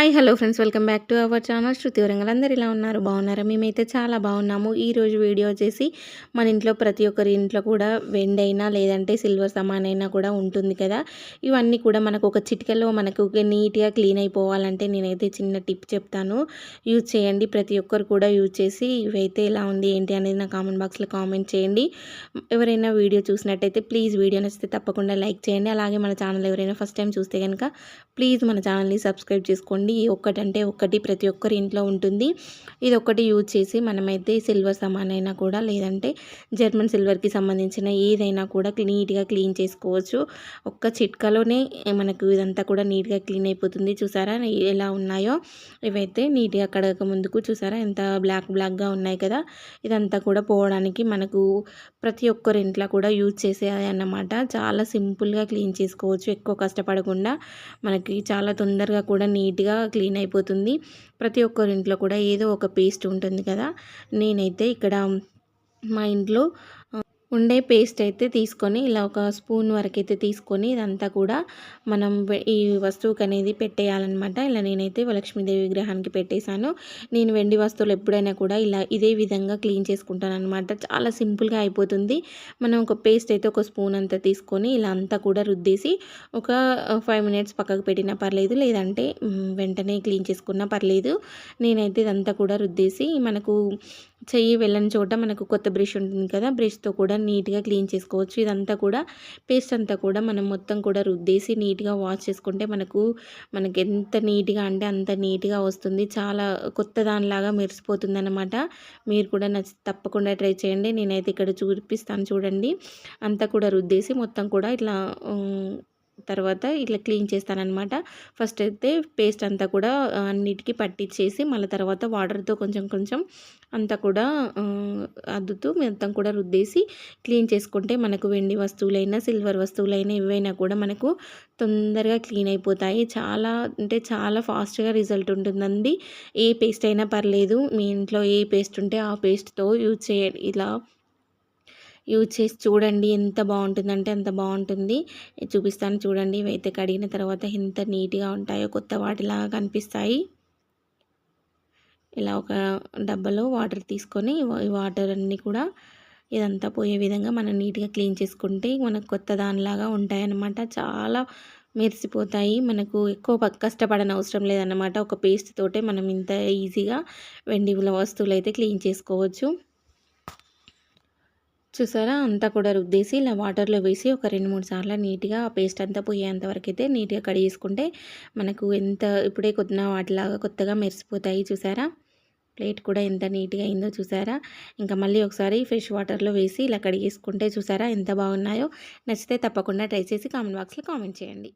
Hi hello friends welcome back to our channel Shruti Warangal అందరు ఇలా ఉన్నారు. బాగున్నారా? మేమైతే చాలా బాగున్నాము. ఈరోజు వీడియో వచ్చేసి మన ఇంట్లో ప్రతి ఒక్కరి ఇంట్లో కూడా వెండైనా లేదంటే సిల్వర్ సమాన్ అయినా కూడా ఉంటుంది కదా. ఇవన్నీ కూడా మనకు ఒక చిటికలో మనకు నీట్గా క్లీన్ అయిపోవాలంటే నేనైతే చిన్న టిప్ చెప్తాను. యూజ్ చేయండి. ప్రతి ఒక్కరు కూడా యూజ్ చేసి ఇవైతే ఇలా ఉంది ఏంటి అనేది నా కామెంట్ బాక్స్లో కామెంట్ చేయండి. ఎవరైనా వీడియో చూసినట్టయితే ప్లీజ్ వీడియో నచ్చితే తప్పకుండా లైక్ చేయండి. అలాగే మన ఛానల్ ఎవరైనా ఫస్ట్ టైం చూస్తే కనుక ప్లీజ్ మన ఛానల్ని సబ్స్క్రైబ్ చేసుకోండి. చేసుకోండి ఒక్కటంటే ఒక్కటి ప్రతి ఒక్కరి ఇంట్లో ఉంటుంది. ఇది ఒకటి యూజ్ చేసి మనమైతే సిల్వర్ సమానైనా కూడా లేదంటే జర్మన్ సిల్వర్కి సంబంధించిన ఏదైనా కూడా నీట్గా క్లీన్ చేసుకోవచ్చు. ఒక్క చిట్కాలోనే మనకు ఇదంతా కూడా నీట్గా క్లీన్ అయిపోతుంది. చూసారా? ఎలా ఉన్నాయో? ఇవైతే నీట్గా కడగక ముందుకు చూసారా? ఎంత బ్లాక్ బ్లాక్గా ఉన్నాయి కదా? ఇదంతా కూడా పోవడానికి మనకు ప్రతి ఒక్కరి ఇంట్లో కూడా యూజ్ చేసేది అన్నమాట. చాలా సింపుల్గా క్లీన్ చేసుకోవచ్చు. ఎక్కువ కష్టపడకుండా మనకి చాలా తొందరగా కూడా నీట్గా క్లీన్ అయిపోతుంది. ప్రతి ఒక్కరి ఇంట్లో కూడా ఏదో ఒక పేస్ట్ ఉంటుంది కదా. నేనైతే ఇక్కడ మా ఇంట్లో ఉండే పేస్ట్ అయితే తీసుకొని ఇలా ఒక స్పూన్ వరకు అయితే తీసుకొని ఇదంతా కూడా మనం ఈ వస్తువుకి అనేది పెట్టేయాలన్నమాట. ఇలా నేనైతే లక్ష్మీదేవి విగ్రహానికి పెట్టేశాను. నేను వెండి వస్తువులు ఎప్పుడైనా కూడా ఇలా ఇదే విధంగా క్లీన్ చేసుకుంటాను అనమాట చాలా సింపుల్గా అయిపోతుంది. మనం ఒక పేస్ట్ అయితే ఒక స్పూన్ అంతా తీసుకొని ఇలా అంతా కూడా రుద్దేసి ఒక ఫైవ్ మినిట్స్ పక్కకు పెట్టినా పర్లేదు లేదంటే వెంటనే క్లీన్ చేసుకున్నా పర్లేదు. నేనైతే ఇదంతా కూడా రుద్దేసి మనకు చెయ్యి వెళ్ళని చోట మనకు కొత్త బ్రష్ ఉంటుంది కదా బ్రష్తో కూడా నీట్గా క్లీన్ చేసుకోవచ్చు. ఇదంతా కూడా పేస్ట్ అంతా కూడా మనం మొత్తం కూడా రుద్దేసి నీట్గా వాష్ చేసుకుంటే మనకు మనకి ఎంత నీట్గా అంటే అంత నీట్గా వస్తుంది. చాలా కొత్త దానిలాగా మెరిసిపోతుంది అనమాట మీరు కూడా నచ్చి తప్పకుండా ట్రై చేయండి. నేనైతే ఇక్కడ చూపిస్తాను చూడండి. అంతా కూడా రుద్దేసి మొత్తం కూడా ఇట్లా తర్వాత ఇట్లా క్లీన్ చేస్తానమాట ఫస్ట్ అయితే పేస్ట్ అంతా కూడా అన్నిటికీ పట్టించేసి మళ్ళీ తర్వాత వాటర్తో కొంచెం కొంచెం అంతా కూడా అద్దుతూ మొత్తం కూడా రుద్దేసి క్లీన్ చేసుకుంటే మనకు వెండి వస్తువులైనా సిల్వర్ వస్తువులైనా ఏవైనా కూడా మనకు తొందరగా క్లీన్ అయిపోతాయి. చాలా అంటే చాలా ఫాస్ట్గా రిజల్ట్ ఉంటుందండి. ఏ పేస్ట్ అయినా పర్లేదు మీ ఇంట్లో ఏ పేస్ట్ ఉంటే ఆ పేస్ట్తో యూజ్ చేయండి. ఇలా యూజ్ చేసి చూడండి ఎంత బాగుంటుందంటే అంత బాగుంటుంది. చూపిస్తాను చూడండి ఇవైతే కడిగిన తర్వాత ఎంత నీట్గా ఉంటాయో కొత్త వాటిలాగా కనిపిస్తాయి. ఇలా ఒక డబ్బాలో వాటర్ తీసుకొని ఈ వాటర్ అన్నీ కూడా ఇదంతా పోయే విధంగా మనం నీట్గా క్లీన్ చేసుకుంటే మనకు కొత్త దానిలాగా ఉంటాయన్నమాట. చాలా మెరిసిపోతాయి. మనకు ఎక్కువ కష్టపడని అవసరం లేదన్నమాట. ఒక పేస్ట్ తోటే మనం ఇంత ఈజీగా వెండి వస్తువులు అయితే క్లీన్ చేసుకోవచ్చు. చూసారా? అంతా కూడా రుద్దేసి ఇలా వాటర్లో వేసి ఒక రెండు మూడు సార్లు నీట్గా ఆ పేస్ట్ అంతా పోయేంత వరకు అయితే నీట్గా కడిగేసుకుంటే మనకు ఎంత ఇప్పుడే కొద్దిగా వాటిలాగా కొత్తగా మెరిసిపోతాయి చూసారా? ప్లేట్ కూడా ఎంత నీట్గా అయిందో చూసారా? ఇంకా మళ్ళీ ఒకసారి ఫ్రెష్ వాటర్లో వేసి ఇలా కడిగేసుకుంటే చూసారా? ఎంత బాగున్నాయో? నచ్చితే తప్పకుండా ట్రై చేసి కామెంట్ బాక్స్లో కామెంట్ చేయండి.